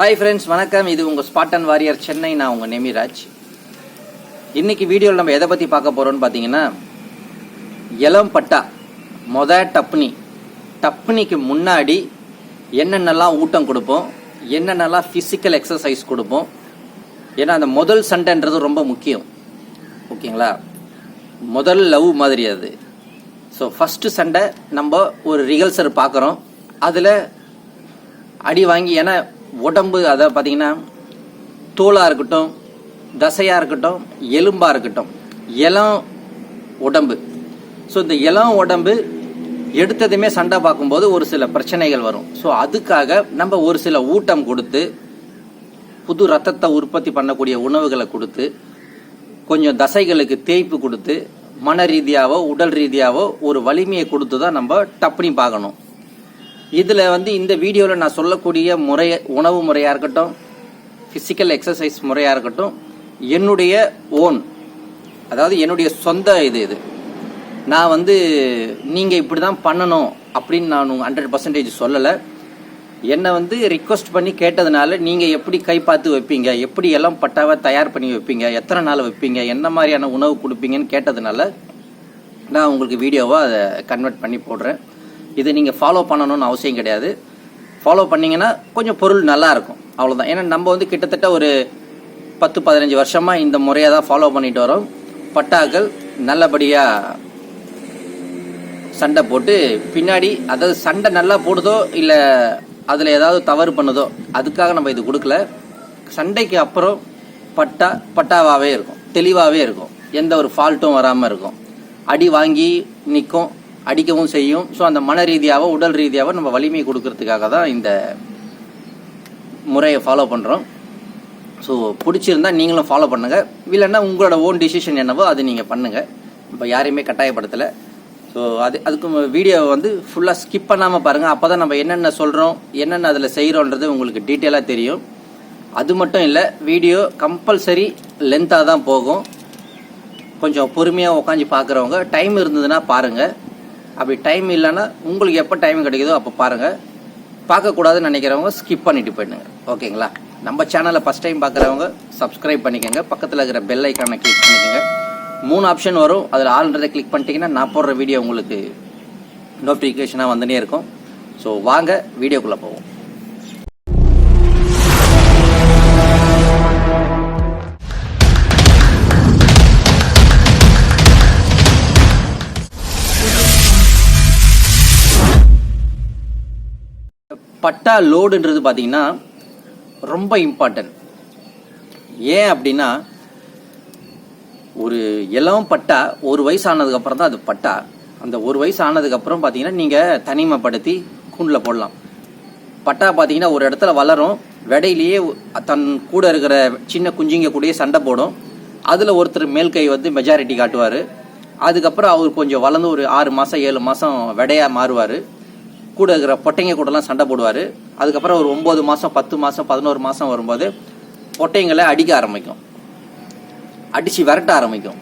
Hi friends வணக்கம். இது உங்கள் ஸ்பாட்டன் வாரியர் சென்னை. நான் உங்கள் நெமிராஜ் இன்னைக்கு வீடியோவில் நம்ம எதை பற்றி பார்க்க போகிறோம்னு பார்த்தீங்கன்னா இளம் பட்டா மொத டப்னி. டப்னிக்கு முன்னாடி என்னென்னலாம் ஊட்டம் கொடுப்போம் என்னென்னலாம் ஃபிசிக்கல் எக்ஸசைஸ் கொடுப்போம். ஏன்னா அந்த முதல் சண்டைன்றது ரொம்ப முக்கியம். ஓகேங்களா? முதல் லவ் மாதிரி அது. ஸோ ஃபஸ்ட்டு சண்டை நம்ம ஒரு ரிகல்சர் பார்க்குறோம். அதில் அடி வாங்கி ஏன்னா உடம்பு அதை பார்த்தீங்கன்னா தோலாக இருக்கட்டும் தசையாக இருக்கட்டும் எலும்பாக இருக்கட்டும் இளம் உடம்பு. ஸோ இந்த இளம் உடம்பு எடுத்ததுமே சண்டை பார்க்கும்போது ஒரு சில பிரச்சனைகள் வரும். ஸோ அதுக்காக நம்ம ஒரு சில ஊட்டம் கொடுத்து புது ரத்தத்தை உற்பத்தி பண்ணக்கூடிய உணவுகளை கொடுத்து கொஞ்சம் தசைகளுக்கு தேய்ப்பு கொடுத்து மன ரீதியாகவோ உடல் ரீதியாகவோ ஒரு வலிமையை கொடுத்து தான் நம்ம டப்புனி பார்க்கணும். இதில் வந்து இந்த வீடியோவில் நான் சொல்லக்கூடிய முறைய உணவு முறையாக இருக்கட்டும் ஃபிசிக்கல் எக்ஸசைஸ் முறையாக இருக்கட்டும் என்னுடைய ஓன் அதாவது என்னுடைய சொந்த இது இது. நான் வந்து நீங்கள் இப்படி தான் பண்ணணும் அப்படின்னு நான் ஹண்ட்ரட் பர்சன்டேஜ் சொல்லலை. என்னை வந்து ரிக்வஸ்ட் பண்ணி கேட்டதுனால நீங்கள் எப்படி கை பார்த்து வைப்பீங்க? எப்படி எல்லாம் பட்டாவை தயார் பண்ணி வைப்பீங்க? எத்தனை நாள் வைப்பீங்க? என்ன மாதிரியான உணவு கொடுப்பீங்கன்னு கேட்டதுனால நான் உங்களுக்கு வீடியோவாக அதை கன்வெர்ட் பண்ணி போடுறேன். இதை நீங்கள் ஃபாலோ பண்ணணும்னு அவசியம் கிடையாது. ஃபாலோ பண்ணிங்கன்னா கொஞ்சம் பொருள் நல்லாயிருக்கும் அவ்வளோதான் ஏன்னா நம்ம வந்து கிட்டத்தட்ட ஒரு பத்து பதினஞ்சு வருஷமாக இந்த முறையை தான் ஃபாலோ பண்ணிட்டு வரோம். பட்டாக்கள் நல்லபடியாக சண்டை போட்டு பின்னாடி அதாவது சண்டை நல்லா போடுதோ இல்லை அதில் ஏதாவது தவறு பண்ணுதோ அதுக்காக நம்ம இது கொடுக்கல. சண்டைக்கு அப்புறம் பட்டா பட்டாவாகவே இருக்கும். தெளிவாகவே இருக்கும். எந்த ஒரு ஃபால்ட்டும் வராமல் இருக்கும். அடி வாங்கி நிற்கும் அடிக்கவும் செய்யும். ஸோ அந்த மன ரீதியாவோ உடல் ரீதியாகவும் நம்ம வலிமை கொடுக்கறதுக்காக தான் இந்த முறையை ஃபாலோ பண்ணுறோம் ஸோ பிடிச்சிருந்தா நீங்களும் ஃபாலோ பண்ணுங்கள் இல்லைன்னா உங்களோட ஓன் டிசிஷன் என்னவோ அது நீங்கள் பண்ணுங்கள் இப்போ யாரையுமே கட்டாயப்படுத்தலை. ஸோ அது அதுக்கு வீடியோ வந்து ஃபுல்லாக ஸ்கிப் பண்ணாமல் பாருங்கள் அப்போ தான் நம்ம என்னென்ன சொல்கிறோம் என்னென்ன அதில் செய்கிறோன்றது உங்களுக்கு டீட்டெயிலாக தெரியும். அது மட்டும் இல்லை வீடியோ கம்பல்சரி லென்த்தாக தான் போகும். கொஞ்சம் பொறுமையாக உட்காந்து பார்க்குறவங்க டைம் இருந்ததுன்னா பாருங்கள் அப்படி டைம் இல்லைன்னா உங்களுக்கு எப்போ டைம் கிடைக்குதோ அப்போ பாருங்கள் பார்க்கக்கூடாதுன்னு நினைக்கிறவங்க ஸ்கிப் பண்ணிட்டு போயிடுங்க. ஓகேங்களா? நம்ம சேனலை ஃபஸ்ட் டைம் பார்க்குறவங்க சப்ஸ்கிரைப் பண்ணிக்கோங்க. பக்கத்தில் இருக்கிற பெல் ஐக்கானை கிளிக் பண்ணிக்கோங்க. மூணு ஆப்ஷன் வரும். அதில் ஆல்ரெடி கிளிக் பண்ணிட்டீங்கன்னா நான் போடுற வீடியோ உங்களுக்கு நோட்டிஃபிகேஷனாக வந்துனே இருக்கும். ஸோ வாங்க வீடியோக்குள்ளே போவோம். பட்டா லோடுன்றது பார்த்தீங்கன்னா ரொம்ப இம்பார்ட்டன்ட் ஏன் அப்படின்னா ஒரு இளம் பட்டா ஒரு வயசு ஆனதுக்கப்புறம் தான் அது பட்டா. அந்த ஒரு வயசு ஆனதுக்கப்புறம் பார்த்தீங்கன்னா நீங்கள் தனிமைப்படுத்தி கூண்டில் போடலாம். பட்டா பார்த்தீங்கன்னா ஒரு இடத்துல வளரும் விடையிலேயே தன் கூட இருக்கிற சின்ன குஞ்சுங்க கூடயே சண்டை போடும். அதில் ஒருத்தர் மேல் கை வந்து மெஜாரிட்டி காட்டுவார். அதுக்கப்புறம் அவர் கொஞ்சம் வளர்ந்து ஒரு ஆறு மாதம் ஏழு மாதம் விடையாக மாறுவார். கூட இருக்கிற பொட்டைங்க கூடலாம் சண்டை போடுவார். அதுக்கப்புறம் ஒரு ஒம்பது மாதம் பத்து மாதம் பதினோரு மாதம் வரும்போது பொட்டைங்களை அடிக்க ஆரம்பிக்கும். அடித்து விரட்ட ஆரம்பிக்கும்.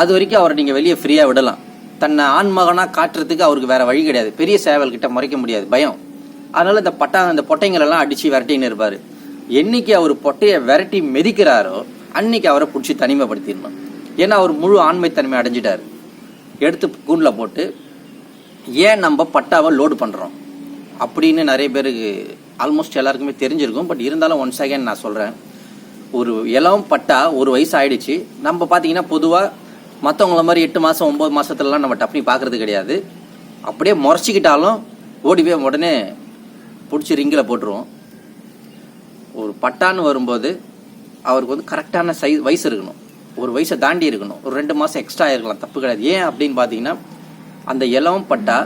அது வரைக்கும் அவரை நீங்கள் வெளியே ஃப்ரீயாக விடலாம். தன்னை ஆண்மகனாக காட்டுறதுக்கு அவருக்கு வேறு வழி கிடையாது. பெரிய சேவல் முறைக்க மறைக்க முடியாது. பயம். அதனால் இந்த பட்டா இந்த பொட்டைங்களெல்லாம் அடித்து விரட்டின்னு இருப்பார். என்னைக்கு அவர் பொட்டையை விரட்டி மெதிக்கிறாரோ அன்னைக்கு அவரை பிடிச்சி தனிமைப்படுத்திடணும். ஏன்னா அவர் முழு ஆண்மைத்தன்மை அடைஞ்சிட்டார். எடுத்து கூண்டில் போட்டு ஏன் நம்ம பட்டாவை லோடு பண்ணுறோம் அப்படின்னு நிறைய பேருக்கு ஆல்மோஸ்ட் எல்லாருக்குமே தெரிஞ்சிருக்கும். பட் இருந்தாலும் ஒன் செகண்ட் நான் சொல்கிறேன் ஒரு இளம் பட்டா ஒரு வயசு ஆயிடுச்சு. நம்ம பார்த்தீங்கன்னா பொதுவாக மற்றவங்கள மாதிரி எட்டு மாதம் ஒம்பது மாதத்துலலாம் நம்ம டப்னி பார்க்கறது கிடையாது. அப்படியே முறைச்சிக்கிட்டாலும் ஓடி போய் உடனே பிடிச்சி ரிங்கில் போட்டுருவோம். ஒரு பட்டான்னு வரும்போது அவருக்கு வந்து கரெக்டான சைஸ் வயசு இருக்கணும். ஒரு வயசை தாண்டி இருக்கணும். ஒரு ரெண்டு மாதம் எக்ஸ்ட்ரா இருக்கலாம் தப்பு கிடையாது. ஏன் அப்படின்னு பார்த்தீங்கன்னா அந்த இலவம் பட்டா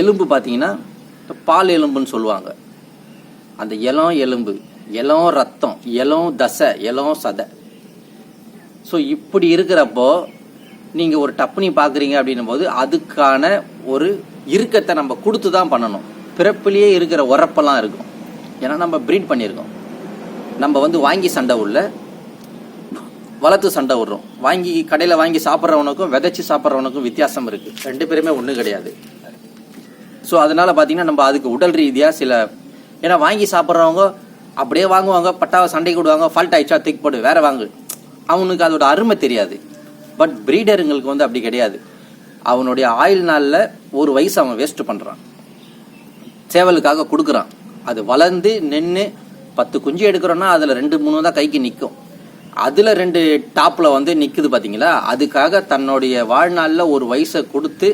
எலும்பு பார்த்தீங்கன்னா பால் எலும்புன்னு சொல்லுவாங்க. அந்த இளம் எலும்பு இளம் ரத்தம் இளம் தசை இளம் சதை. ஸோ இப்படி இருக்கிறப்போ நீங்கள் ஒரு டப்புனி பார்க்குறீங்க அப்படின்னும் போது அதுக்கான ஒரு இறுக்கத்தை நம்ம கொடுத்து தான் பண்ணணும். பிறப்பிலேயே இருக்கிற உரப்பெல்லாம் இருக்கும். ஏன்னா நம்ம ப்ரீட் பண்ணியிருக்கோம். நம்ம வந்து வாங்கி சண்டை உள்ள வளர்த்து சண்டை விடுறோம். வாங்கி கடையில் வாங்கி சாப்பிட்றவனுக்கும் விதைச்சி சாப்பிட்றவனுக்கும் வித்தியாசம் இருக்குது ரெண்டு பேருமே ஒன்றும் கிடையாது. ஸோ அதனால் பார்த்தீங்கன்னா நம்ம அதுக்கு உடல் ரீதியாக சில ஏன்னா வாங்கி சாப்பிட்றவங்க அப்படியே வாங்குவாங்க பட்டாவை சண்டைக்கு விடுவாங்க ஃபால்ட் ஆயிடுச்சா தூக்கி போடு வேற வாங்கு. அவனுக்கு அதோட அருமை தெரியாது. பட் பிரீடருங்களுக்கு வந்து அப்படி கிடையாது. அவனுடைய ஆயுள் நாளில் ஒரு வயசு அவன் வேஸ்ட் பண்ணுறான் சேவலுக்காக கொடுக்குறான். அது வளர்ந்து நின்று பத்து குஞ்சு எடுக்கிறோன்னா அதில் ரெண்டு மூணு தான் கைக்கு நிற்கும் அதில் ரெண்டு டாப்பில் வந்து நிற்குது பார்த்தீங்களா அதுக்காக தன்னுடைய வாழ்நாளில் ஒரு வயசை கொடுத்து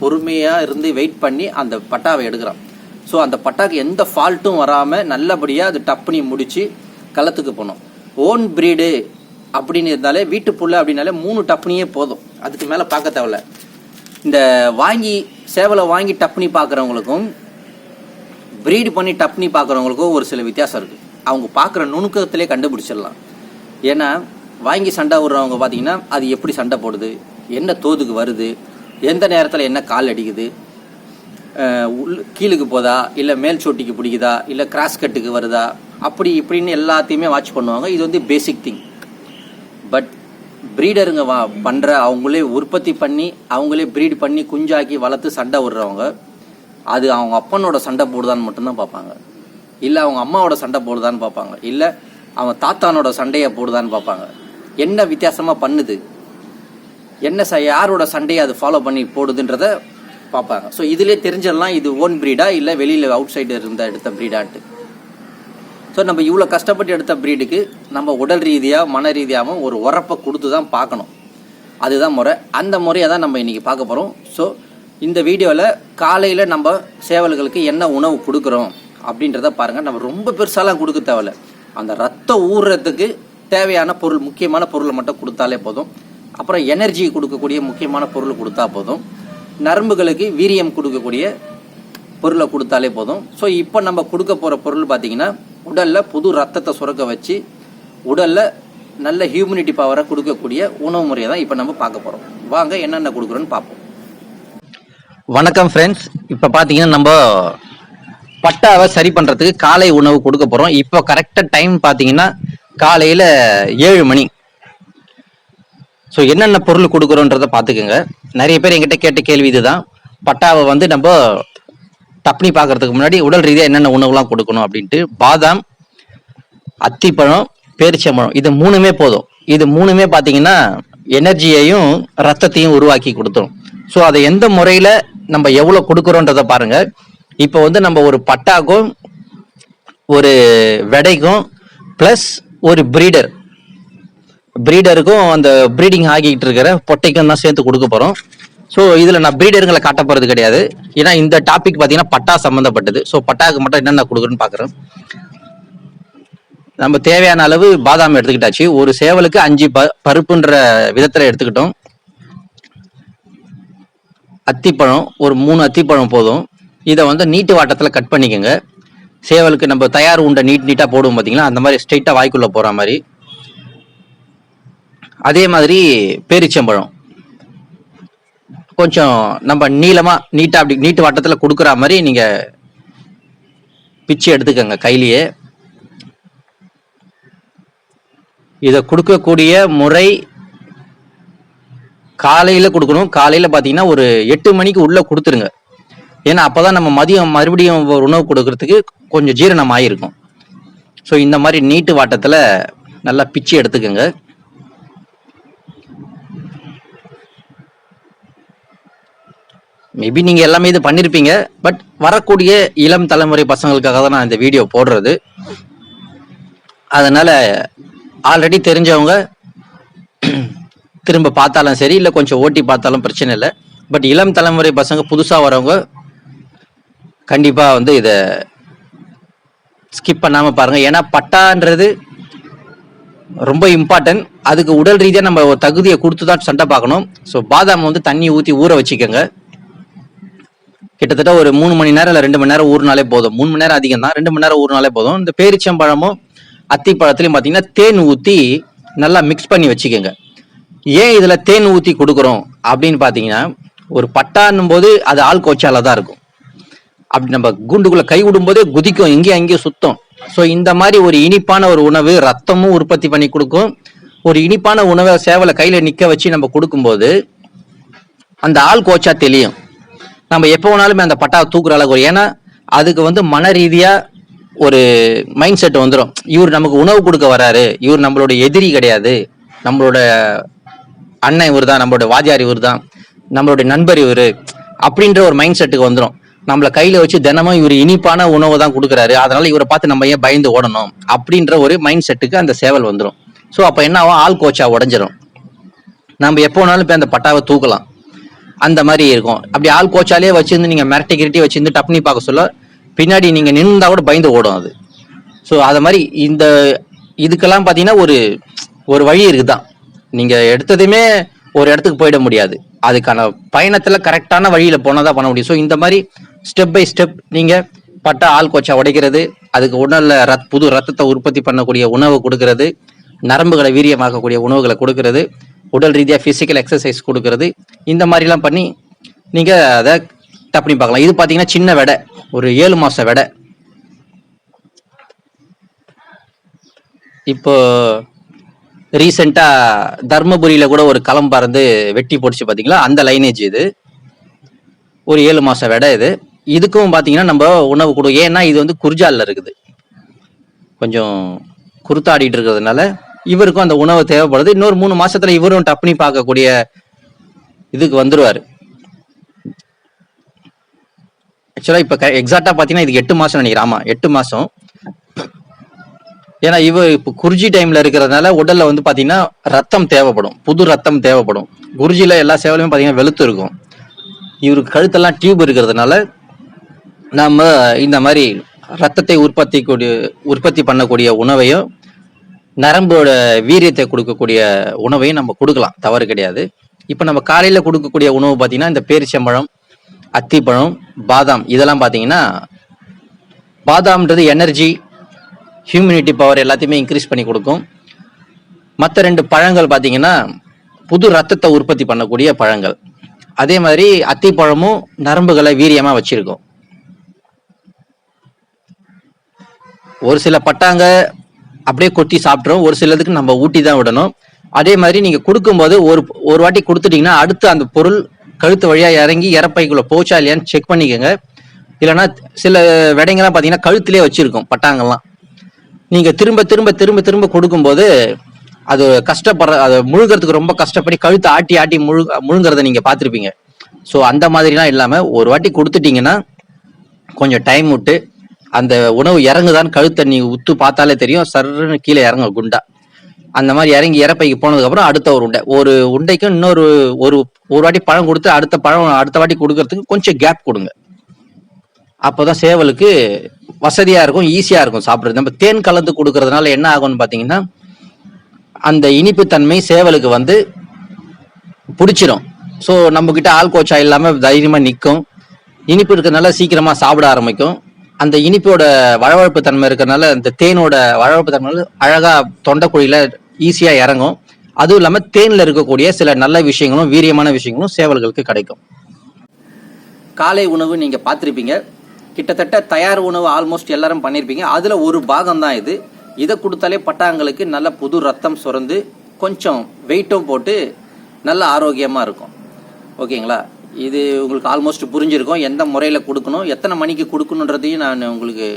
பொறுமையாக இருந்து வெயிட் பண்ணி அந்த பட்டாவை எடுக்கிறான். ஸோ அந்த பட்டாக்கு எந்த ஃபால்ட்டும் வராமல் நல்லபடியாக அது டப்புனி முடித்து களத்துக்கு போகணும் ஓன் பிரீடு அப்படின்னு இருந்தாலே வீட்டு புள்ள அப்படின்னாலே மூணு டப்புனியே போதும். அதுக்கு மேலே பார்க்க தேவையில்ல. இந்த வாங்கி சேவலை வாங்கி டப்புனி பார்க்குறவங்களுக்கும் ப்ரீடு பண்ணி டப்னி பார்க்குறவங்களுக்கும் ஒரு சில வித்தியாசம் இருக்குது அவங்க பார்க்குற நுணுக்கத்திலே கண்டுபிடிச்சிடலாம். ஏன்னா வாங்கி சண்டை விடுறவங்க பார்த்தீங்கன்னா அது எப்படி சண்டை போடுது? என்ன தோதுக்கு வருது? எந்த நேரத்தில் என்ன கால் அடிக்குது? உள் கீழுக்கு போதா? இல்லை மேல் சோட்டிக்கு பிடிக்குதா? இல்லை கிராஸ் கட்டுக்கு வருதா? அப்படி இப்படின்னு எல்லாத்தையுமே வாட்ச் பண்ணுவாங்க. இது வந்து பேசிக் திங் பட் ப்ரீடருங்க வா பண்ணுற அவங்களே உற்பத்தி பண்ணி அவங்களே ப்ரீட் பண்ணி குஞ்சாக்கி வளர்த்து சண்டை விடுறவங்க அது அவங்க அப்பனோட சண்டை போடுதான்னு மட்டும்தான் பார்ப்பாங்க. இல்லை அவங்க அம்மாவோட சண்டை போடுதான்னு பார்ப்பாங்க. இல்லை அவன் தாத்தானோட சண்டையை போடுதான்னு பார்ப்பாங்க. என்ன வித்தியாசமாக பண்ணுது? என்ன ச யாரோட சண்டையை அது ஃபாலோ பண்ணி போடுதுன்றத பார்ப்பாங்க. ஸோ இதிலே தெரிஞ்சிடலாம் இது ஓன் ப்ரீடா இல்லை வெளியில் அவுட் சைடு இருந்த எடுத்த ப்ரீடான்ட்டு ஸோ நம்ம இவ்வளோ கஷ்டப்பட்டு எடுத்த ப்ரீடுக்கு நம்ம உடல் ரீதியாக மன ரீதியாகவும் ஒரு உரப்பை கொடுத்து தான் பார்க்கணும். அதுதான் முறை. அந்த முறையை தான் நம்ம இன்றைக்கி பார்க்க போகிறோம் ஸோ இந்த வீடியோவில் காலையில் நம்ம சேவல்களுக்கு என்ன உணவு கொடுக்குறோம் அப்படின்றத பாருங்கள் நம்ம ரொம்ப பெருசாலாம் கொடுக்க தேவையில்ல. அந்த ரத்தம் ஊறுறதுக்கு தேவையான பொருள் முக்கியமான பொருளை மட்டும் கொடுத்தாலே போதும். அப்புறம் எனர்ஜி கொடுக்கக்கூடிய முக்கியமான பொருள் கொடுத்தா போதும். நரம்புகளுக்கு வீரியம் கொடுக்கக்கூடிய பொருளை கொடுத்தாலே போதும். ஸோ இப்போ நம்ம கொடுக்க போகிற பொருள் பார்த்தீங்கன்னா உடலில் புது ரத்தத்தை சுரக்க வச்சு உடலில் நல்ல ஹியூமினிட்டி பவரை கொடுக்கக்கூடிய உணவு முறையை தான் இப்போ நம்ம பார்க்க போகிறோம் வாங்க என்னென்ன கொடுக்குறோன்னு பார்ப்போம். வணக்கம் ஃப்ரெண்ட்ஸ் இப்போ பார்த்தீங்கன்னா நம்ம பட்டாவை சரி பண்றதுக்கு காலை உணவு கொடுக்க போறோம். இப்போ கரெக்டா டைம் பாத்தீங்கன்னா காலையில ஏழு மணி. ஸோ என்னென்ன பொருள் கொடுக்குறோன்றத பார்த்துக்குங்க. நிறைய பேர் என்கிட்ட கேட்ட கேள்வி இதுதான். பட்டாவை வந்து நம்ம டப்னி பார்க்கறதுக்கு முன்னாடி உடல் ரீதியாக என்னென்ன உணவுலாம் கொடுக்கணும் அப்படின்ட்டு பாதாம் அத்திப்பழம் பேரிச்சம்பழம் இது மூணுமே போதும். இது மூணுமே பார்த்தீங்கன்னா எனர்ஜியையும் ரத்தத்தையும் உருவாக்கி கொடுத்துரும். ஸோ அதை எந்த முறையில் நம்ம எவ்வளோ கொடுக்குறோன்றத பாருங்க. இப்போ வந்து நம்ம ஒரு பட்டாக்கும் ஒரு விடைக்கும் ப்ளஸ் ஒரு ப்ரீடர் ப்ரீடருக்கும் அந்த ப்ரீடிங் ஆகிட்டு இருக்கிற பொட்டைக்கும் தான் சேர்த்து கொடுக்க போகிறோம் ஸோ இதில் நான் ப்ரீடருங்களை காட்ட போகிறது கிடையாது. ஏன்னா இந்த டாபிக் பார்த்தீங்கன்னா பட்டா சம்மந்தப்பட்டது ஸோ பட்டாக்கு மட்டும் என்னென்ன கொடுக்குறேன்னு பார்க்குறேன் நம்ம தேவையான அளவு பாதாம் எடுத்துக்கிட்டாச்சு. ஒரு சேவலுக்கு அஞ்சு ப பருப்புன்ற விதத்தில் எடுத்துக்கிட்டோம். அத்திப்பழம் ஒரு மூணு அத்திப்பழம் போதும். இதை வந்து நீட்டு வாட்டத்தில் கட் பண்ணிக்கோங்க. சேவலுக்கு நம்ம தயார் உண்டை நீட் நீட்டாக போடுவோம் பார்த்தீங்களா அந்த மாதிரி ஸ்ட்ரைட்டாக வாய்க்குள்ளே போகிற மாதிரி. அதே மாதிரி பேரிச்சம்பழம். கொஞ்சம் நம்ம நீளமாக நீட்டாக அப்படி நீட்டு வாட்டத்தில் கொடுக்குற மாதிரி நீங்கள் பிச்சு எடுத்துக்கோங்க கையிலேயே. இதை கொடுக்கக்கூடிய முறை காலையில் கொடுக்கணும். காலையில் பார்த்தீங்கன்னா ஒரு எட்டு மணிக்கு உள்ளே கொடுத்துருங்க. ஏன்னா அப்போ தான் நம்ம மதியம் மறுபடியும் உணவு கொடுக்கறதுக்கு கொஞ்சம் ஜீரணம் ஆகிருக்கும் ஸோ இந்த மாதிரி நீட்டு வாட்டத்தில் நல்லா பிச்சு எடுத்துக்கோங்க. மேபி நீங்கள் எல்லாமே இது பண்ணியிருப்பீங்க பட் வரக்கூடிய இளம் தலைமுறை பசங்களுக்காக தான் நான் இந்த வீடியோ போடுறது. அதனால் ஆல்ரெடி தெரிஞ்சவங்க திரும்ப பார்த்தாலும் சரி இல்லை கொஞ்சம் ஓட்டி பார்த்தாலும் பிரச்சனை இல்லை. பட் இளம் தலைமுறை பசங்க புதுசாக வரவங்க கண்டிப்பாக வந்து இதை ஸ்கிப் பண்ணாமல் பாருங்கள் ஏன்னா பட்டான்றது ரொம்ப இம்பார்ட்டன்ட் அதுக்கு உடல் ரீதியாக நம்ம தகுதியை கொடுத்து தான் சண்டை பார்க்கணும். ஸோ பாதாம் வந்து தண்ணி ஊற்றி ஊற வச்சுக்கோங்க. கிட்டத்தட்ட ஒரு மூணு மணி நேரம் இல்லை ரெண்டு மணி நேரம் ஊறினாலே போதும். மூணு மணி நேரம் அதிகம் தான் ரெண்டு மணி நேரம் ஊறினாலே போதும். இந்த பேரிச்சம்பழமும் அத்திப்பழத்துலையும் பார்த்தீங்கன்னா தேன் ஊற்றி நல்லா மிக்ஸ் பண்ணி வச்சுக்கோங்க. ஏன் இதில் தேன் ஊற்றி கொடுக்குறோம் அப்படின்னு பார்த்தீங்கன்னா ஒரு பட்டான்னும் போது அது ஆள் கோச்சால தான் இருக்கும். அப்படி நம்ம கூண்டுக்குள்ள கை விடும்போதே குதிக்கும். இங்கேயும் அங்கேயும் சுத்தம். ஸோ இந்த மாதிரி ஒரு இனிப்பான ஒரு உணவு ரத்தமும் உற்பத்தி பண்ணி கொடுக்கும். ஒரு இனிப்பான உணவை சேவலை கையில் நிற்க வச்சு நம்ம கொடுக்கும்போது அந்த ஆள் கோச்சா தெரியும் நம்ம எப்போ வேணாலுமே அந்த பட்டாவை தூக்குற அளவுக்கு வரும். ஏன்னா அதுக்கு வந்து மன ரீதியாக ஒரு மைண்ட் செட் வந்துடும் இவர் நமக்கு உணவு கொடுக்க வராரு. இவர் நம்மளோட எதிரி கிடையாது. நம்மளோட அண்ணன் இவர் தான் நம்மளோட வாத்தியார் இவர் தான் நம்மளுடைய நண்பர் இவர். அப்படின்ற ஒரு மைண்ட் செட்டுக்கு வந்துடும் நம்மளை கையில வச்சு தினமும் இவர் இனிப்பான உணவை தான் கொடுக்குறாரு. அதனால இவரை பார்த்து நம்ம ஏன் பயந்து ஓடணும்? அப்படின்ற ஒரு மைண்ட் செட்டுக்கு அந்த சேவல் வந்துடும் ஸோ அப்போ என்ன ஆகும்? ஆள் கோச்சா உடஞ்சிரும். நம்ம எப்போ வேணாலும் போய் அந்த பட்டாவை தூக்கலாம். அந்த மாதிரி இருக்கும். அப்படி ஆள் கோச்சாலே வச்சிருந்து நீங்கள் மிரட்டி கிரட்டி வச்சிருந்து டப்னி பார்க்க சொல்ல பின்னாடி நீங்கள் நின்றா கூட பயந்து ஓடும் அது. ஸோ அது மாதிரி இந்த இதுக்கெல்லாம் பார்த்தீங்கன்னா ஒரு ஒரு வழி இருக்குதான். நீங்கள் எடுத்ததுமே ஒரு இடத்துக்கு போயிட முடியாது. அதுக்கான பயணத்தில் கரெக்டான வழியில் போனால் தான் பண்ண முடியும். ஸோ இந்த மாதிரி ஸ்டெப் பை ஸ்டெப் நீங்க பட்டா ஆள் கொச்சா உடைக்கிறது அதுக்கு உடல்ல ரத் புது ரத்தத்தை உற்பத்தி பண்ணக்கூடிய உணவு கொடுக்கறது நரம்புகளை வீரியமாக்கக்கூடிய உணவுகளை கொடுக்கறது உடல் ரீதியாக ஃபிசிக்கல் எக்ஸசைஸ் கொடுக்கறது இந்த மாதிரிலாம் பண்ணி நீங்கள் அதை டப்னி பார்க்கலாம். இது பார்த்தீங்கன்னா சின்ன விடை ஒரு ஏழு மாத விடை. இப்போ ரீசெண்டாக தர்மபுரியில் கூட ஒரு களம் பறந்து வெட்டி போட்டுச்சு பார்த்தீங்களா அந்த லைனேஜ் இது. ஒரு ஏழு மாத விடை இது. இதுக்கும் பார்த்தீங்கன்னா நம்ம உணவு கொடு ஏன்னா இது வந்து குர்ஜாலில் இருக்குது. கொஞ்சம் குருத்தாடிட்டு இருக்கிறதுனால இவருக்கும் அந்த உணவு தேவைப்படுது. இன்னொரு மூணு மாசத்துல இவரும் டப்னி பார்க்கக்கூடிய இதுக்கு வந்துருவாரு. ஆக்சுவலா இப்ப எக்ஸாக்டா பாத்தீங்கன்னா இது எட்டு மாசம் நினைக்கிறேன். ஆமா எட்டு மாசம். ஏன்னா இவ இப்போ குருஜி டைம்ல இருக்கிறதுனால உடல்ல வந்து பாத்தீங்கன்னா ரத்தம் தேவைப்படும். புது ரத்தம் தேவைப்படும். குருஜில எல்லா சேவலையும் பாத்தீங்கன்னா வெளுத்து இருக்கும். இவருக்கு கழுத்தெல்லாம் டியூப் இருக்கிறதுனால நம்ம இந்த மாதிரி ரத்தத்தை உற்பத்தி கூடிய உற்பத்தி பண்ணக்கூடிய உணவையும் நரம்போட வீரியத்தை கொடுக்கக்கூடிய உணவையும் நம்ம கொடுக்கலாம். தவறு கிடையாது. இப்போ நம்ம காலையில் கொடுக்கக்கூடிய உணவு பார்த்தீங்கன்னா இந்த பேரிச்சம்பழம் அத்திப்பழம் பாதாம் இதெல்லாம் பார்த்தீங்கன்னா பாதாம்ன்றது எனர்ஜி ஹியூமினிட்டி பவர் எல்லாத்தையுமே இன்க்ரீஸ் பண்ணி கொடுக்கும். மற்ற ரெண்டு பழங்கள் பார்த்தீங்கன்னா புது ரத்தத்தை உற்பத்தி பண்ணக்கூடிய பழங்கள். அதே மாதிரி அத்திப்பழமும் நரம்புகளை வீரியமாக வச்சுருக்கோம். ஒரு சில பட்டாங்க அப்படியே கொத்தி சாப்பிட்றோம் ஒரு சிலதுக்கு நம்ம ஊட்டி தான் விடணும். அதே மாதிரி நீங்க கொடுக்கும்போது ஒரு ஒரு வாட்டி கொடுத்துட்டீங்கன்னா அடுத்து அந்த பொருள் கழுத்து வழியா இறங்கி இறப்பைக்குள்ள போச்சா இல்லையான்னு செக் பண்ணிக்கோங்க. இல்லைன்னா சில விடைங்கெல்லாம் பார்த்தீங்கன்னா கழுத்துலேயே வச்சிருக்கும் பட்டாங்கெல்லாம். நீங்க திரும்ப திரும்ப திரும்ப திரும்ப கொடுக்கும்போது அது கஷ்டப்படுற அது முழுகிறதுக்கு ரொம்ப கஷ்டப்படி கழுத்தை ஆட்டி ஆட்டி முழு முழுங்கிறத நீங்க பார்த்துருப்பீங்க. ஸோ அந்த மாதிரிலாம் இல்லாமல் ஒரு வாட்டி கொடுத்துட்டீங்கன்னா கொஞ்சம் டைம் விட்டு அந்த உணவு இறங்குதான்னு கழுத்தை நீ உத்து பார்த்தாலே தெரியும். சர்ன்னு கீழே இறங்க குண்டா. அந்த மாதிரி இறங்கி இறப்பைக்கு போனதுக்கப்புறம் அடுத்த ஒரு உண்டை. ஒரு உண்டைக்கும் இன்னொரு ஒரு ஒரு வாட்டி பழம் கொடுத்து அடுத்த பழம் அடுத்த வாட்டி கொடுக்கறதுக்கு கொஞ்சம் கேப் கொடுங்க. அப்போதான் சேவலுக்கு வசதியா இருக்கும் ஈஸியா இருக்கும் சாப்பிட்றது. நம்ம தேன் கலந்து கொடுக்கறதுனால என்ன ஆகும்னு பார்த்தீங்கன்னா அந்த இனிப்பு தன்மை சேவலுக்கு வந்து பிடிச்சிரும். ஸோ நம்மக்கிட்ட கிட்ட ஆள் கோச்சா இல்லாம நிற்கும் இனிப்பு இருக்கிறதுனால சீக்கிரமாக சாப்பிட ஆரம்பிக்கும். அந்த இனிப்போட வழவழப்பு தன்மை இருக்கிறதுனால அந்த தேனோட வழவழப்பு தன்மை அழகா தொண்டைக்குழியில ஈஸியா இறங்கும். அதுவும் இல்லாம தேன்ல இருக்கக்கூடிய சில நல்ல விஷயங்களும் வீரியமான விஷயங்களும் சேவல்களுக்கு கிடைக்கும். காலை உணவு நீங்க பார்த்துருப்பீங்க. கிட்டத்தட்ட தயார் உணவு ஆல்மோஸ்ட் எல்லாரும் பண்ணியிருப்பீங்க அதுல ஒரு பாகம் தான் இது. இதை கொடுத்தாலே பட்டாங்களுக்கு நல்ல புது ரத்தம் சுரந்து கொஞ்சம் வெயிட்டும் போட்டு நல்ல ஆரோக்கியமா இருக்கும். ஓகேங்களா? இது உங்களுக்கு ஆல்மோஸ்ட் புரிஞ்சிருக்கும். எந்த முறையில் கொடுக்கணும் எத்தனை மணிக்கு கொடுக்கணுன்றதையும் நான் உங்களுக்கு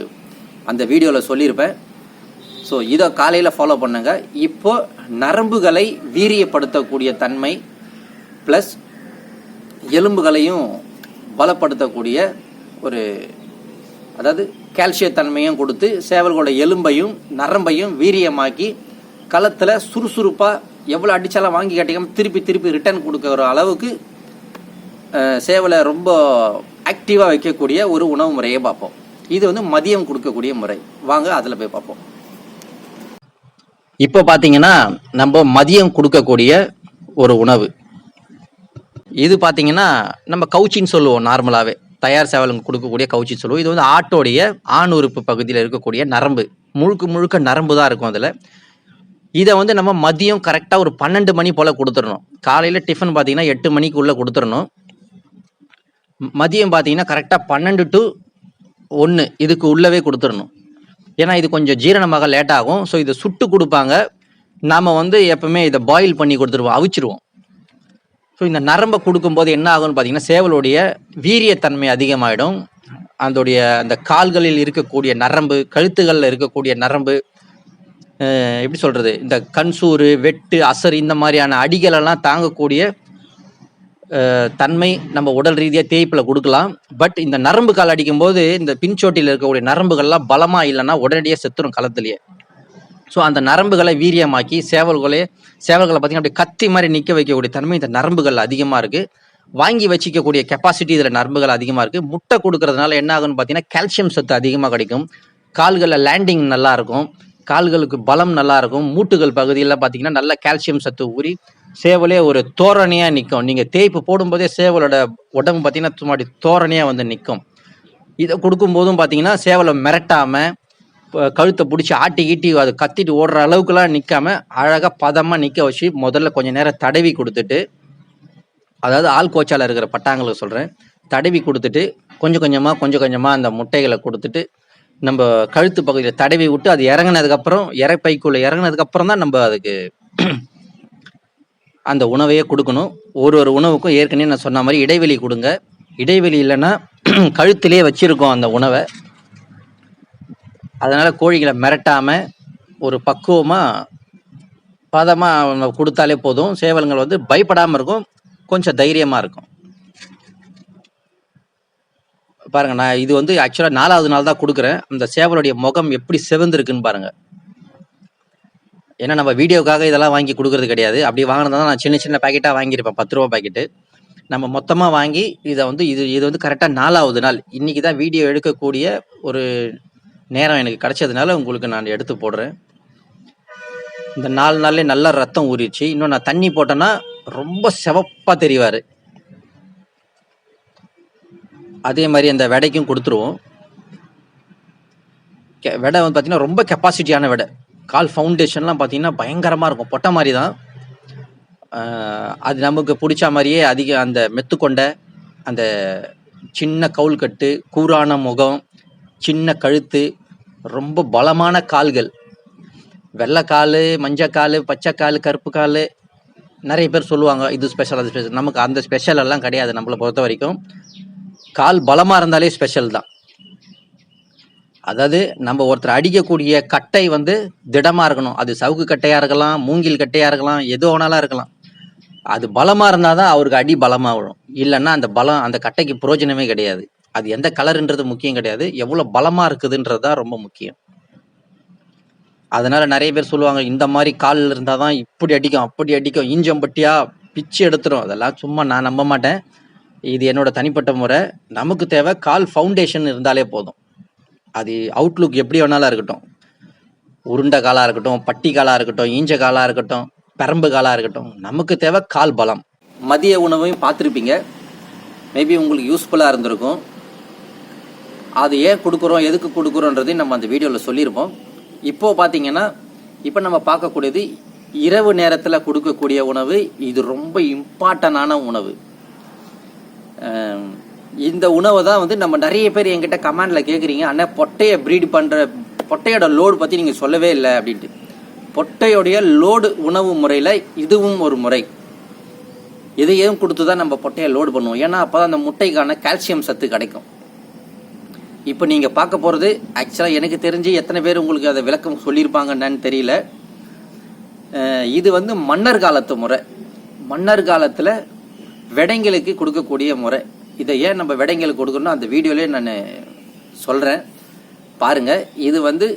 அந்த வீடியோவில் சொல்லியிருப்பேன். ஸோ இதை காலையில் ஃபாலோ பண்ணுங்க. இப்போ நரம்புகளை வீரியப்படுத்தக்கூடிய தன்மை ப்ளஸ் எலும்புகளையும் பலப்படுத்தக்கூடிய ஒரு அதாவது கால்சிய தன்மையும் கொடுத்து சேவல்களோட எலும்பையும் நரம்பையும் வீரியமாக்கி களத்தில் சுறுசுறுப்பாக எவ்வளோ அடிச்சாலும் வாங்கி கட்டிக்காமல் திருப்பி திருப்பி ரிட்டர்ன் கொடுக்குற அளவுக்கு சேவலை ரொம்ப ஆக்டிவாக வைக்கக்கூடிய ஒரு உணவு முறையை பார்ப்போம். இது வந்து மதியம் கொடுக்கக்கூடிய முறை. வாங்க அதில் போய் பார்ப்போம். இப்போ பார்த்தீங்கன்னா நம்ம மதியம் கொடுக்கக்கூடிய ஒரு உணவு. இது பார்த்தீங்கன்னா நம்ம கவுச்சின்னு சொல்லுவோம் நார்மலாகவே தயார் சேவலுங்க கொடுக்கக்கூடிய கவுச்சின்னு சொல்லுவோம். இது வந்து ஆட்டோடைய ஆண் உறுப்பு பகுதியில் இருக்கக்கூடிய நரம்பு. முழுக்க முழுக்க நரம்பு தான் இருக்கும் அதில். இதை வந்து நம்ம மதியம் கரெக்டாக ஒரு பன்னெண்டு மணி போல் கொடுத்துடணும். காலையில் டிஃபன் பார்த்தீங்கன்னா எட்டு மணிக்கு உள்ளே கொடுத்துடணும். மதியம் பார்த்தீங்கன்னா கரெக்டாக பன்னெண்டு டு ஒன்று இதுக்கு உள்ளவே கொடுத்துடணும். ஏன்னா இது கொஞ்சம் ஜீரணமாக லேட் ஆகும். ஸோ இதை சுட்டு கொடுப்பாங்க. நாம் வந்து எப்பவுமே இதை பாயில் பண்ணி கொடுத்துருவோம் அவிச்சிருவோம். ஸோ இந்த நரம்பை கொடுக்கும்போது என்ன ஆகும்னு பார்த்தீங்கன்னா சேவலுடைய வீரியத்தன்மை அதிகமாயிடும். அதோடைய அந்த கால்களில் இருக்கக்கூடிய நரம்பு கழுத்துகளில் இருக்கக்கூடிய நரம்பு எப்படி சொல்கிறது இந்த கண்சூறு வெட்டு அசர் இந்த மாதிரியான அடிகளெல்லாம் தாங்கக்கூடிய தன்மை நம்ம உடல் ரீதியாக தேய்ப்பில் கொடுக்கலாம். பட் இந்த நரம்பு கால் அடிக்கும்போது இந்த பின்சோட்டியில் இருக்கக்கூடிய நரம்புகள்லாம் பலமா இல்லைன்னா உடனடியாக செத்துரும் களத்திலேயே. ஸோ அந்த நரம்புகளை வீரியமாக்கி சேவல்களே சேவல்களை பார்த்தீங்கன்னா அப்படியே கத்தி மாதிரி நிற்க வைக்கக்கூடிய தன்மை இந்த நரம்புகள் அதிகமாக இருக்குது வாங்கி வச்சிக்கக்கூடிய கெப்பாசிட்டி இதில் நரம்புகள் அதிகமாக இருக்குது முட்டை கொடுக்கறதுனால என்ன ஆகும்னு பார்த்தீங்கன்னா கால்சியம் சத்து அதிகமாக கிடைக்கும். கால்களில் லேண்டிங் நல்லா இருக்கும். கால்களுக்கு பலம் நல்லா இருக்கும். மூட்டுகள் பகுதியில் பார்த்தீங்கன்னா நல்ல கால்சியம் சத்து ஊறி சேவலே ஒரு தோரணையாக நிற்கும் நீங்கள் தேய்ப்பு போடும்போதே சேவலோட உடம்பு பார்த்தீங்கன்னா சும்மா தோரணையாக வந்து நிற்கும் இதை கொடுக்கும்போதும் பார்த்தீங்கன்னா சேவலை மிரட்டாமல் கழுத்தை பிடிச்சி ஆட்டி கீட்டி அது கத்திட்டு ஓடுற அளவுக்குலாம் நிற்காம அழகாக பதமாக நிற்க வச்சு முதல்ல கொஞ்சம் நேரம் தடவி கொடுத்துட்டு அதாவது ஆள் கோச்சால இருக்கிற பட்டாங்களுக்கு சொல்கிறேன் தடவி கொடுத்துட்டு கொஞ்சம் கொஞ்சமாக கொஞ்சம் கொஞ்சமாக அந்த முட்டைகளை கொடுத்துட்டு நம்ம கழுத்து பகுதியில் தடவி விட்டு அது இறங்குனதுக்கப்புறம் இறப்பைக்குள்ளே இறங்கினதுக்கப்புறம் தான் நம்ம அதுக்கு அந்த உணவையே கொடுக்கணும். ஒரு ஒரு உணவுக்கும் ஏற்கனவே நான் சொன்ன மாதிரி இடைவெளி கொடுங்க. இடைவெளி இல்லைன்னா கழுத்திலே வச்சுருக்கோம் அந்த உணவை. அதனால் கோழிகளை மிரட்டாமல் ஒரு பக்குவமாக பதமாக நம்ம கொடுத்தாலே போதும். சேவல்கள் வந்து பயப்படாமல் இருக்கும். கொஞ்சம் தைரியமாக இருக்கும். பாருங்கள் நான் இது வந்து ஆக்சுவலாக நாலாவது நாள் தான் கொடுக்குறேன். அந்த சேவலுடைய முகம் எப்படி சிவந்திருக்குன்னு பாருங்கள் ஏன்னா நம்ம வீடியோக்காக இதெல்லாம் வாங்கி கொடுக்கறது கிடையாது. அப்படி வாங்கினதா நான் சின்ன சின்ன பாக்கெட்டாக வாங்கியிருப்பேன். பத்து ரூபா பாக்கெட்டு நம்ம மொத்தமாக வாங்கி இதை வந்து இது இது வந்து கரெக்டாக நாலாவது நாள். இன்றைக்கி தான் வீடியோ எடுக்கக்கூடிய ஒரு நேரம் எனக்கு கிடைச்சதுனால உங்களுக்கு நான் எடுத்து போடுறேன். இந்த நாலு நாள்லேயே நல்லா ரத்தம் ஊறிடுச்சு. இன்னும் நான் தண்ணி போட்டேன்னா ரொம்ப செவப்பாக தெரிவார். அதே மாதிரி அந்த விடைக்கும் கொடுத்துருவோம். கெ- விடை வந்து பார்த்தீங்கன்னா ரொம்ப கெப்பாசிட்டியான விடை. கால் ஃபவுண்டேஷன்லாம் பார்த்தீங்கன்னா பயங்கரமாக இருக்கும். பொட்டை மாதிரி தான் அது நமக்கு பிடிச்ச மாதிரியே அதிக அந்த மெத்துக்கொண்ட அந்த சின்ன கவுல் கட்டு கூரான முகம் சின்ன கழுத்து ரொம்ப பலமான கால்கள். வெள்ளைக்கால் மஞ்சக்கால் பச்சைக்கால் கருப்பு கால் நிறைய பேர் சொல்லுவாங்க இது ஸ்பெஷல் அது ஸ்பெஷல் நமக்கு அந்த ஸ்பெஷல் எல்லாம் கிடையாது நம்மளை பொறுத்த வரைக்கும் கால் பலமாக இருந்தாலே ஸ்பெஷல் தான். அதாவது நம்ம ஒருத்தர் அடிக்கக்கூடிய கட்டை வந்து திடமாக இருக்கணும். அது சவுக்கு கட்டையாக இருக்கலாம் மூங்கில் கட்டையாக இருக்கலாம் எது வேணாலும் இருக்கலாம். அது பலமாக இருந்தால் தான் அவருக்கு அடி பலமாக விழும். இல்லைன்னா அந்த பலம் அந்த கட்டைக்கு புரோஜனமே கிடையாது. அது எந்த கலருன்றது முக்கியம் கிடையாது. எவ்வளோ பலமாக இருக்குதுன்றது தான் ரொம்ப முக்கியம். அதனால நிறைய பேர் சொல்லுவாங்க இந்த மாதிரி கால் இருந்தாதான் இப்படி அடிக்கும் அப்படி அடிக்கும் ஈஞ்சம்பட்டியா பிச்சு எடுத்துரும். அதெல்லாம் சும்மா நான் நம்ப மாட்டேன். இது என்னோட தனிப்பட்ட முறை. நமக்கு தேவை கால் ஃபவுண்டேஷன் இருந்தாலே போதும். அது அவுட்லுக் எப்படி வேணாலும் இருக்கட்டும். உருண்டை காலாக இருக்கட்டும் பட்டி காலாக இருக்கட்டும் ஈஞ்ச காலாக இருக்கட்டும் பெரம்பு காலாக இருக்கட்டும் நமக்கு தேவை கால் பலம். மதிய உணவையும் பார்த்துருப்பீங்க. மேபி உங்களுக்கு யூஸ்ஃபுல்லாக இருந்திருக்கும். அது ஏன் கொடுக்குறோம் எதுக்கு கொடுக்குறோன்றதையும் நம்ம அந்த வீடியோவில் சொல்லியிருப்போம். இப்போ பார்த்தீங்கன்னா இப்போ நம்ம பார்க்கக்கூடியது இரவு நேரத்தில் கொடுக்கக்கூடிய உணவு இது ரொம்ப இம்பார்ட்டண்டான உணவு. இந்த உணவை தான் வந்து நம்ம நிறைய பேர் என்கிட்ட கமெண்ட்ல கேட்குறீங்க ஆனால் பொட்டையை ப்ரீட் பண்ணுற பொட்டையோட லோடு பற்றி நீங்கள் சொல்லவே இல்லை அப்படின்ட்டு. பொட்டையோடைய லோடு உணவு முறையில் இதுவும் ஒரு முறை. இதையும் கொடுத்து தான் நம்ம பொட்டையை லோடு பண்ணுவோம். ஏன்னா அப்போ அந்த முட்டைக்கான கால்சியம் சத்து கிடைக்கும். இப்போ நீங்கள் பார்க்க போகிறது ஆக்சுவலாக எனக்கு தெரிஞ்சு எத்தனை பேர் உங்களுக்கு அதை விளக்கம் சொல்லியிருப்பாங்க என்னன்னு தெரியல. இது வந்து மன்னர் காலத்து முறை. மன்னர் காலத்தில் வெடைங்களுக்கு கொடுக்கக்கூடிய முறை. இதை ஏன் நம்ம விடைங்களுக்கு கொடுக்கணும் அந்த வீடியோலேயே நான் சொல்கிறேன் பாருங்கள் இது வந்து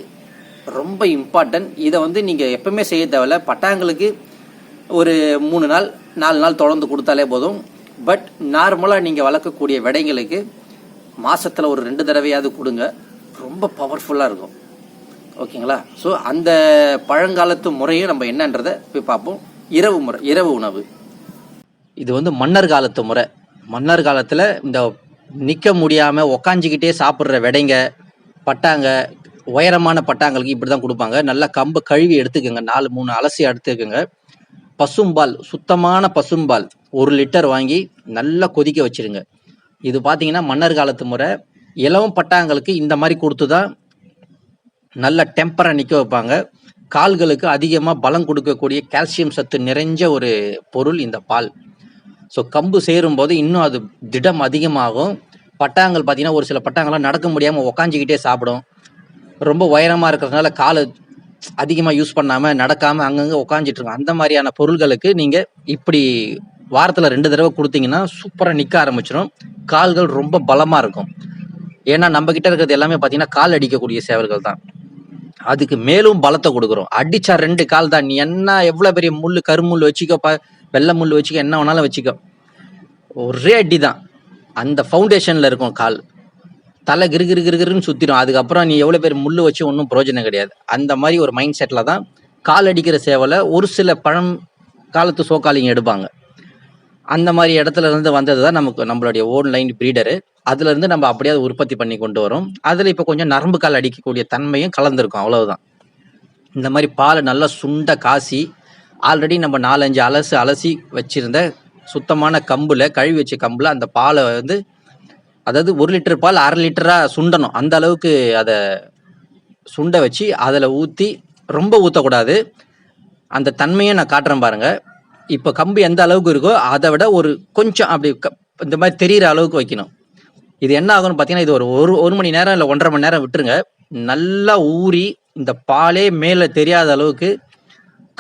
ரொம்ப இம்பார்ட்டன்ட் இதை வந்து நீங்கள் எப்பவுமே செய்ய தேவையில்ல. பட்டாங்களுக்கு ஒரு மூணு நாள் நாலு நாள் தொடர்ந்து கொடுத்தாலே போதும். பட் நார்மலாக நீங்கள் வளர்க்கக்கூடிய விடைங்களுக்கு மாதத்தில் ஒரு ரெண்டு தடவையாவது கொடுங்க. ரொம்ப பவர்ஃபுல்லாக இருக்கும். ஓகேங்களா? ஸோ அந்த பழங்காலத்து முறையும் நம்ம என்னன்றதை போய் பார்ப்போம். இரவு முறை இரவு உணவு. இது வந்து மன்னர் காலத்து முறை. மன்னர் காலத்தில் இந்த நிற்க முடியாமல் உக்காஞ்சிக்கிட்டே சாப்பிட்ற விடைங்க பட்டாங்க உயரமான பட்டாங்களுக்கு இப்படி தான் கொடுப்பாங்க. நல்லா கம்பு கழுவி எடுத்துக்கோங்க. நாலு மூணு அலசி எடுத்துக்கோங்க. பசும்பால் சுத்தமான பசும்பால் ஒரு லிட்டர் வாங்கி நல்லா கொதிக்க வச்சிருங்க. இது பார்த்தீங்கன்னா மன்னர் காலத்து முறை. இளவும் பட்டாங்களுக்கு இந்த மாதிரி கொடுத்து தான் நல்ல டெம்பரை நிற்க வைப்பாங்க. கால்களுக்கு அதிகமாக பலம் கொடுக்கக்கூடிய கால்சியம் சத்து நிறைஞ்ச ஒரு பொருள் இந்த பால். ஸோ கம்பு சேரும் போது இன்னும் அது திடம் அதிகமாகும். பட்டாங்கள் பார்த்தீங்கன்னா ஒரு சில பட்டாங்கள்லாம் நடக்க முடியாமல் உக்காஞ்சிக்கிட்டே சாப்பிடும். ரொம்ப உயரமாக இருக்கிறதுனால காலை அதிகமாக யூஸ் பண்ணாமல் நடக்காமல் அங்கங்கே உக்காஞ்சிட்டு இருக்கும். அந்த மாதிரியான பொருள்களுக்கு நீங்கள் இப்படி வாரத்தில் ரெண்டு தடவை கொடுத்தீங்கன்னா சூப்பராக நிற்க ஆரம்பிச்சிடும் கால்கள் ரொம்ப பலமாக இருக்கும். ஏன்னா நம்ம கிட்ட இருக்கிறது எல்லாமே பார்த்தீங்கன்னா கால் அடிக்கக்கூடிய சேவல்கள் தான். அதுக்கு மேலும் பலத்தை கொடுக்குறோம். அடிச்சா ரெண்டு கால் தான். நீ என்ன எவ்வளோ பெரிய முள் கருமுள் வச்சுக்கோ ப வெள்ளை முள் வச்சுக்க என்ன வேணாலும் வச்சுக்கோ. ஒரே அடி தான் அந்த ஃபவுண்டேஷனில் இருக்கும் கால். தலை கிரு கிரு கிருன்னு சுற்றிடும் அதுக்கப்புறம் நீ எவ்வளோ பேர் முள் வச்சு ஒன்றும் பிரயோஜனம் கிடையாது. அந்த மாதிரி ஒரு மைண்ட் செட்டில் தான் கால் அடிக்கிற சேவலை ஒரு சில பழம் காலத்து சோக்காளிங்க எடுப்பாங்க. அந்த மாதிரி இடத்துல இருந்து வந்தது தான் நமக்கு நம்மளுடைய ஓன்லைன் ப்ரீடரு அதுல இருந்து நம்ம அப்படியே உற்பத்தி பண்ணி கொண்டு வரோம். அதில் இப்போ கொஞ்சம் நரம்பு கால் அடிக்கக்கூடிய தன்மையும் கலந்துருக்கும். அவ்வளவுதான். இந்த மாதிரி பாலை நல்லா சுண்ட காசி ஆல்ரெடி நம்ம நாலஞ்சு அலசு அலசி வச்சுருந்த சுத்தமான கம்பில் கழுவி வச்ச கம்பில் அந்த பாலை வந்து அதாவது ஒரு லிட்டர் பால் அரை லிட்டராக சுண்டணும். அந்த அளவுக்கு அதை சுண்ட வச்சு அதில் ஊற்றி ரொம்ப ஊற்றக்கூடாது அந்த தன்மையை நான் காட்டுறேன் பாருங்கள் இப்போ கம்பு எந்த அளவுக்கு இருக்கோ அதை விட ஒரு கொஞ்சம் அப்படி க- இந்த மாதிரி தெரியிற அளவுக்கு வைக்கணும். இது என்ன ஆகும்னு பார்த்தீங்கன்னா இது ஒரு ஒரு ஒரு மணி நேரம் இல்லை ஒன்றரை மணி நேரம் விட்டுருங்க. நல்லா ஊறி இந்த பாலே மேலே தெரியாத அளவுக்கு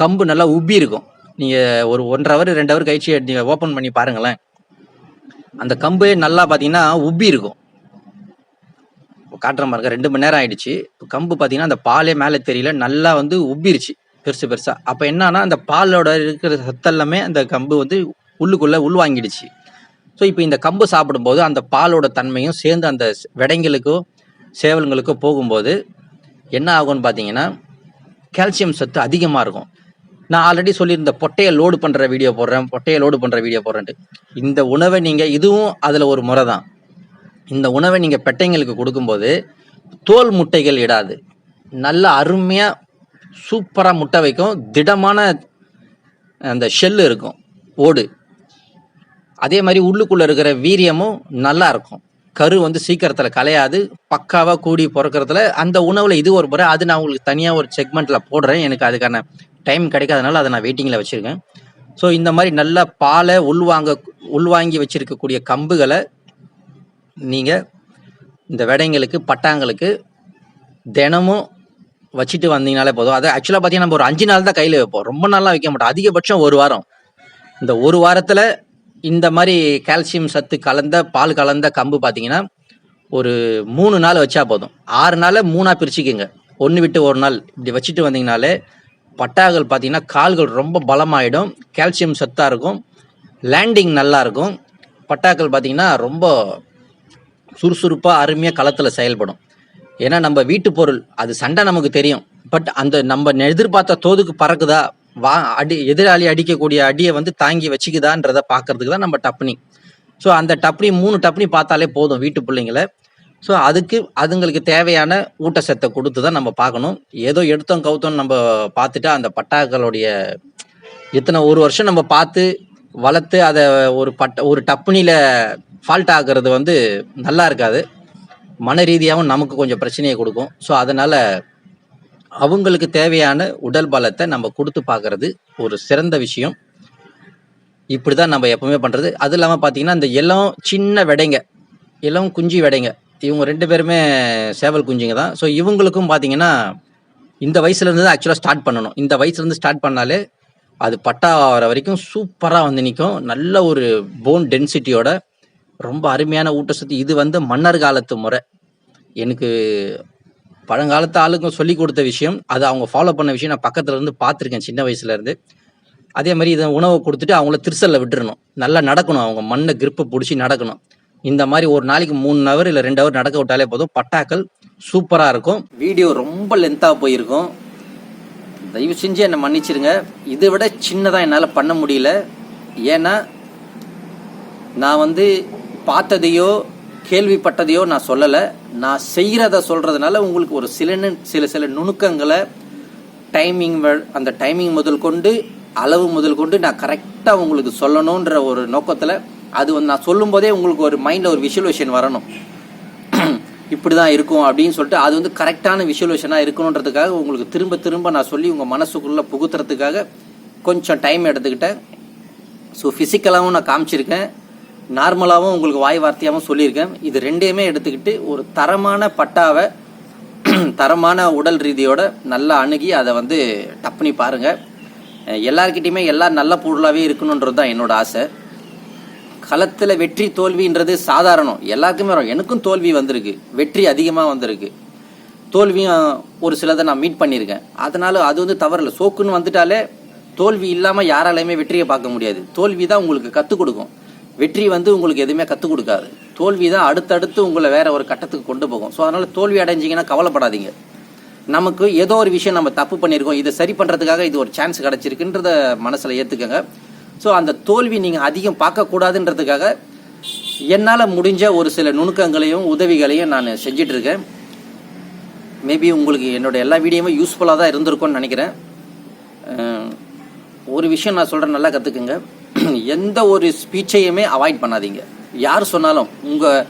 கம்பு நல்லா உப்பி இருக்கும். நீங்கள் ஒரு ஒன்றரை ஹவர் ரெண்டு ஹவர் கழிச்சு நீங்கள் ஓப்பன் பண்ணி பாருங்களேன். அந்த கம்பு நல்லா பார்த்தீங்கன்னா உப்பி இருக்கும். காட்டுற மாதிரி பாருங்க ரெண்டு மணி நேரம் ஆயிடுச்சு. இப்போ கம்பு பார்த்தீங்கன்னா அந்த பாலே மேலே தெரியல. நல்லா வந்து உப்பிருச்சு. பெருசு பெருசாக அப்போ என்னன்னா அந்த பாலோட இருக்கிற சத்தெல்லாமே அந்த கம்பு வந்து உள்ளுக்குள்ளே உள்வாங்கிடுச்சு. ஸோ இப்போ இந்த கம்பு சாப்பிடும்போது அந்த பாலோட தன்மையும் சேர்ந்து அந்த ஸ்- விடைங்களுக்கோ சேவல்களுக்கோ போகும்போது என்ன ஆகும்னு பார்த்தீங்கன்னா கால்சியம் சத்து அதிகமாக இருக்கும். நான் ஆல்ரெடி சொல்லியிருந்த பொட்டையை லோடு பண்ணுற வீடியோ போடுறேன் பொட்டையை லோடு பண்ணுற வீடியோ போடுறேன்ட்டு. இந்த உணவை நீங்கள் இதுவும் அதில் ஒரு முறை தான் இந்த உணவை நீங்கள் பெட்டைங்களுக்கு கொடுக்கும்போது தோல் முட்டைகள் இடாது. நல்ல அருமையாக சூப்பராக முட்டை வைக்கும். திடமான அந்த ஷெல் இருக்கும். ஓடு. அதே மாதிரி உள்ளுக்குள்ளே இருக்கிற வீரியமும் நல்லா இருக்கும். கரு வந்து சீக்கிரத்தில் கலையாது பக்காவாக கூடி பிறக்கறதுல அந்த உணவில் இது ஒரு முறை அது நான் உங்களுக்கு தனியாக ஒரு செக்மெண்ட்டில் போடுறேன். எனக்கு அதுக்கான டைம் கிடைக்காதனால அதை நான் வெயிட்டிங்கில் வச்சுருக்கேன். ஸோ இந்த மாதிரி நல்ல பாலை உள்வாங்க உள்வாங்கி வச்சுருக்கக்கூடிய கம்புகளை நீங்கள் இந்த விடைங்களுக்கு பட்டாங்களுக்கு தினமும் வச்சுட்டு வந்தீங்கனாலே போதும். அது ஆக்சுவலாக பார்த்தீங்கன்னா நம்ம ஒரு அஞ்சு நாள் தான் கையில் வைப்போம். ரொம்ப நாளாக வைக்க மாட்டோம். அதிகபட்சம் ஒரு வாரம். இந்த ஒரு வாரத்தில் இந்த மாதிரி கால்சியம் சத்து கலந்த பால் கலந்த கம்பு பார்த்தீங்கன்னா ஒரு மூணு நாள் வச்சா போதும். ஆறு நாளை மூணாக பிரிச்சுக்கோங்க. ஒன்று விட்டு ஒரு நாள். இப்படி வச்சுட்டு வந்தீங்கனாலே பட்டாக்கள் பார்த்தீங்கன்னா கால்கள் ரொம்ப பலமாயிடும். கால்சியம் சத்தாக இருக்கும். லேண்டிங் நல்லா இருக்கும். பட்டாக்கள் பார்த்தீங்கன்னா ரொம்ப சுறுசுறுப்பாக அருமையாக களத்தில் செயல்படும். ஏன்னா நம்ம வீட்டு பொருள் அது சண்டை நமக்கு தெரியும். பட் அந்த நம்ம எதிர்பார்த்த தோதுக்கு பறக்குதா? வா அடி எதிராளி அடிக்கக்கூடிய அடியை வந்து தாங்கி வச்சுக்குதான்றதை பார்க்கறதுக்கு தான் நம்ம டப்னி. ஸோ அந்த டப்னி மூணு டப்னி பார்த்தாலே போதும் வீட்டு பிள்ளைங்கள. ஸோ அதுக்கு அதுங்களுக்கு தேவையான ஊட்டச்சத்தை கொடுத்து தான் நம்ம பார்க்கணும். ஏதோ எடுத்தோம் கவுத்தோம் நம்ம பார்த்துட்டா அந்த பட்டாக்களுடைய இத்தனை ஒரு வருஷம் நம்ம பார்த்து வளர்த்து அதை ஒரு பட்ட ஒரு டப்புனியில் ஃபால்ட் ஆகுறது வந்து நல்லா இருக்காது. மன ரீதியாகவும் நமக்கு கொஞ்சம் பிரச்சனையை கொடுக்கும். ஸோ அதனால் அவங்களுக்கு தேவையான உடல் பலத்தை நம்ம கொடுத்து பார்க்கறது ஒரு சிறந்த விஷயம். இப்படி தான் நம்ம எப்பவுமே பண்ணுறது அது இல்லாமல் பார்த்தீங்கன்னா இந்த இளம் சின்ன விடைங்க இளம் குஞ்சு விடைங்க இவங்க ரெண்டு பேருமே சேவல் குஞ்சுங்க தான். ஸோ இவங்களுக்கும் பார்த்தீங்கன்னா இந்த வயசுலேருந்து தான் ஆக்சுவலாக ஸ்டார்ட் பண்ணணும். இந்த வயசுலேருந்து ஸ்டார்ட் பண்ணாலே அது பட்டா வர வரைக்கும் சூப்பராக வந்து நிற்கும் நல்ல ஒரு போன் டென்சிட்டியோட ரொம்ப அருமையான ஊட்டச்சத்து இது வந்து மன்னர் காலத்து முறை. எனக்கு பழங்காலத்து ஆளுக்கும் சொல்லி கொடுத்த விஷயம் அது அவங்க ஃபாலோ பண்ண விஷயம் நான் பக்கத்துல இருந்து பார்த்துருக்கேன் சின்ன வயசுல இருந்து. அதே மாதிரி இதை உணவை கொடுத்துட்டு அவங்கள திருசல்ல விட்டுறணும். நல்லா நடக்கணும். அவங்க மண்ணை கிரிப்பை பிடிச்சி நடக்கணும். இந்த மாதிரி ஒரு நாளைக்கு மூணு ஹவர் இல்லை ரெண்டு ஹவர் நடக்க விட்டாலே போதும். பட்டாக்கள் சூப்பராக இருக்கும். வீடியோ ரொம்ப லென்த்தாக போயிருக்கும். தயவு செஞ்சு என்னை மன்னிச்சிருங்க. இதை விட சின்னதாக என்னால் பண்ண முடியல. ஏன்னா நான் வந்து பார்த்ததையோ கேள்விப்பட்டதையோ நான் சொல்லலை. நான் செய்கிறத சொல்கிறதுனால உங்களுக்கு ஒரு சில சில சில நுணுக்கங்களை டைமிங் அந்த டைமிங் முதல் கொண்டு அளவு முதல் கொண்டு நான் கரெக்டாக உங்களுக்கு சொல்லணுன்ற ஒரு நோக்கத்தில் அது வந்து நான் சொல்லும்போதே உங்களுக்கு ஒரு மைண்டில் ஒரு விஷுவலேஷன் வரணும். இப்படி தான் இருக்கும் அப்படின்னு சொல்லிட்டு அது வந்து கரெக்டான விஷுவலேஷனாக இருக்கணுன்றதுக்காக உங்களுக்கு திரும்ப திரும்ப நான் சொல்லி உங்கள் மனசுக்குள்ளே புகுத்துறதுக்காக கொஞ்சம் டைம் எடுத்துக்கிட்டேன். ஸோ ஃபிசிக்கலாகவும் நான் காமிச்சிருக்கேன். நார்மலாகவும் உங்களுக்கு வாய் வார்த்தையாகவும் சொல்லியிருக்கேன். இது ரெண்டையுமே எடுத்துக்கிட்டு ஒரு தரமான பட்டாவை தரமான உடல் ரீதியோட நல்லா அணுகி அதை வந்து டப்புனி பாருங்கள் பாருங்க. எல்லாம் நல்ல பொருளாகவே இருக்கணுன்றது தான் என்னோட ஆசை. களத்தில் வெற்றி தோல்வின்றது சாதாரணம். எல்லாருக்குமே வரும். எனக்கும் தோல்வி வந்திருக்கு. வெற்றி அதிகமாக வந்திருக்கு. தோல்வியும் ஒரு சிலதை நான் மீட் பண்ணியிருக்கேன் அதனால அது வந்து தவறில்லை. சோக்குன்னு வந்துட்டாலே தோல்வி இல்லாமல் யாராலையுமே வெற்றியை பார்க்க முடியாது. தோல்வி தான் உங்களுக்கு கற்றுக் கொடுக்கும். வெற்றி வந்து உங்களுக்கு எதுவுமே கற்றுக் கொடுக்காது. தோல்வி தான் அடுத்தடுத்து உங்களை வேற ஒரு கட்டத்துக்கு கொண்டு போகும். ஸோ அதனால தோல்வி அடைஞ்சிங்கன்னா கவலைப்படாதீங்க. நமக்கு ஏதோ ஒரு விஷயம் நம்ம தப்பு பண்ணியிருக்கோம். இதை சரி பண்ணுறதுக்காக இது ஒரு சான்ஸ் கிடச்சிருக்குன்றத மனசில் ஏற்றுக்கங்க ஸோ அந்த தோல்வி நீங்கள் அதிகம் பார்க்கக்கூடாதுன்றதுக்காக என்னால் முடிஞ்ச ஒரு சில நுணுக்கங்களையும் உதவிகளையும் நான் செஞ்சிட்ருக்கேன். மேபி உங்களுக்கு என்னோடய எல்லா வீடியோவும் யூஸ்ஃபுல்லாக தான் இருந்திருக்கும்னு நினைக்கிறேன். ஒரு விஷயம் நான் சொல்கிறேன் நல்லா கற்றுக்குங்க எந்த ஒரு ஸ்பீச்சையுமே அவாய்ட் பண்ணாதீங்க. யார் சொன்னாலும் உங்கள்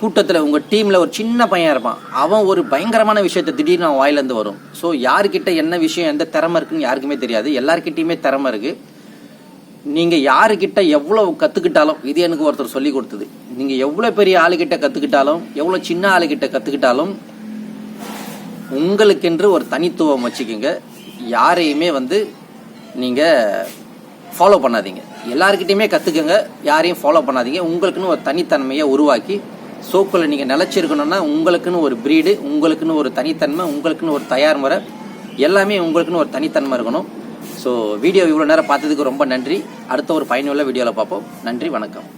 கூட்டத்தில் உங்கள் டீமில் ஒரு சின்ன பையன் இருப்பான். அவன் ஒரு பயங்கரமான விஷயத்தை திடீர்னு அவன் வாயிலேருந்து வரும். ஸோ யாருக்கிட்ட என்ன விஷயம் எந்த திறமை இருக்குன்னு யாருக்குமே தெரியாது. எல்லார்கிட்டயுமே திறமை இருக்குது நீங்கள் யாருக்கிட்ட எவ்வளோ கற்றுக்கிட்டாலும் இது எனக்கு ஒருத்தர் சொல்லி கொடுத்தது. நீங்கள் எவ்வளோ பெரிய ஆளுகிட்ட கற்றுக்கிட்டாலும் எவ்வளோ சின்ன ஆளுகிட்ட கற்றுக்கிட்டாலும் உங்களுக்கென்று ஒரு தனித்துவம் வச்சுக்கோங்க. யாரையுமே வந்து நீங்கள் ஃபாலோ பண்ணாதீங்க. எல்லாருக்கிட்டையுமே கற்றுக்கங்க யாரையும் ஃபாலோ பண்ணாதீங்க. உங்களுக்குன்னு ஒரு தனித்தன்மையை உருவாக்கி சோக்கில் நீங்கள் நிலச்சிருக்கணும்னா உங்களுக்குன்னு ஒரு ப்ரீடு உங்களுக்குன்னு ஒரு தனித்தன்மை உங்களுக்குன்னு ஒரு தயார் முறை எல்லாமே உங்களுக்குன்னு ஒரு தனித்தன்மை இருக்கணும். ஸோ வீடியோ இவ்வளோ நேரம் பார்த்ததுக்கு ரொம்ப நன்றி. அடுத்த ஒரு பயனுள்ள வீடியோவில் பார்ப்போம். நன்றி வணக்கம்.